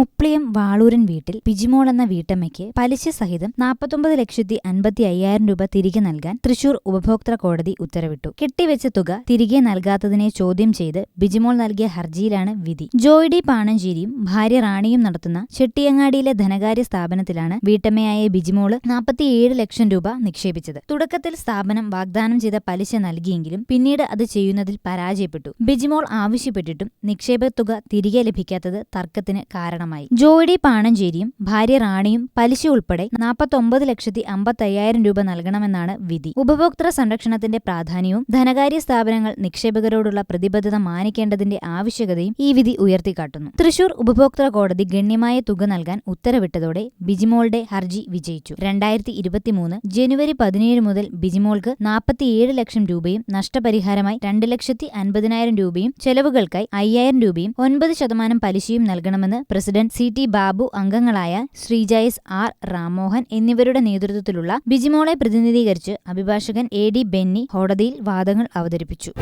മുപ്ലിയം വാളൂരൻ വീട്ടിൽ ബിജിമോൾ എന്ന വീട്ടമ്മയ്ക്ക് പലിശ സഹിതം നാൽപ്പത്തൊമ്പത് ലക്ഷത്തി അൻപത്തി അയ്യായിരം രൂപ തിരികെ നൽകാൻ തൃശൂർ ഉപഭോക്തൃ കോടതി ഉത്തരവിട്ടു. കെട്ടിവെച്ച തുക തിരികെ നൽകാത്തതിനെ ചോദ്യം ചെയ്ത് ബിജിമോൾ നൽകിയ ഹർജിയിലാണ് വിധി. ജോയിഡി പാണഞ്ചേരിയും ഭാര്യ റാണിയും നടത്തുന്ന ചെട്ടിയങ്ങാടിയിലെ ധനകാര്യ സ്ഥാപനത്തിലാണ് വീട്ടമ്മയായ ബിജിമോൾ നാൽപ്പത്തിയേഴ് ലക്ഷം രൂപ നിക്ഷേപിച്ചത്. തുടക്കത്തിൽ സ്ഥാപനം വാഗ്ദാനം ചെയ്ത പലിശ നൽകിയെങ്കിലും പിന്നീട് അത് ചെയ്യുന്നതിൽ പരാജയപ്പെട്ടു. ബിജിമോൾ ആവശ്യപ്പെട്ടിട്ടും നിക്ഷേപ തുക തിരികെ ലഭിക്കാത്തത് തർക്കത്തിന് കാരണമായി. ജോയ് ജോഡി പാണഞ്ചേരിയും ഭാര്യ റാണിയും പലിശ ഉൾപ്പെടെ നാൽപ്പത്തൊമ്പത് ലക്ഷത്തി അമ്പത്തയ്യായിരം രൂപ നൽകണമെന്നാണ് വിധി. ഉപഭോക്തൃ സംരക്ഷണത്തിന്റെ പ്രാധാന്യവും ധനകാര്യ സ്ഥാപനങ്ങൾ നിക്ഷേപകരോടുള്ള പ്രതിബദ്ധത മാനിക്കേണ്ടതിന്റെ ആവശ്യകതയും ഈ വിധി ഉയർത്തിക്കാട്ടുന്നു. തൃശൂർ ഉപഭോക്തൃ കോടതി ഗണ്യമായ തുക നൽകാൻ ഉത്തരവിട്ടതോടെ ബിജിമോളുടെ ഹർജി വിജയിച്ചു. രണ്ടായിരത്തി ഇരുപത്തിമൂന്ന് ജനുവരി പതിനേഴ് മുതൽ ബിജിമോൾക്ക് നാൽപ്പത്തിയേഴ് ലക്ഷം രൂപയും നഷ്ടപരിഹാരമായി രണ്ട് ലക്ഷത്തി അൻപതിനായിരം രൂപയും ചെലവുകൾക്കായി അയ്യായിരം രൂപയും ഒൻപത് ശതമാനം പലിശയും നൽകണമെന്ന് പ്രസിഡന്റ് സി ടി ബാബു അംഗങ്ങളായ ശ്രീജയസ് ആർ റാമോഹൻ എന്നിവരുടെ നേതൃത്വത്തിലുള്ള ബിജിമോളെ പ്രതിനിധീകരിച്ച് അഭിഭാഷകൻ എ ഡി ബെന്നി കോടതിയിൽ വാദങ്ങൾ അവതരിപ്പിച്ചു.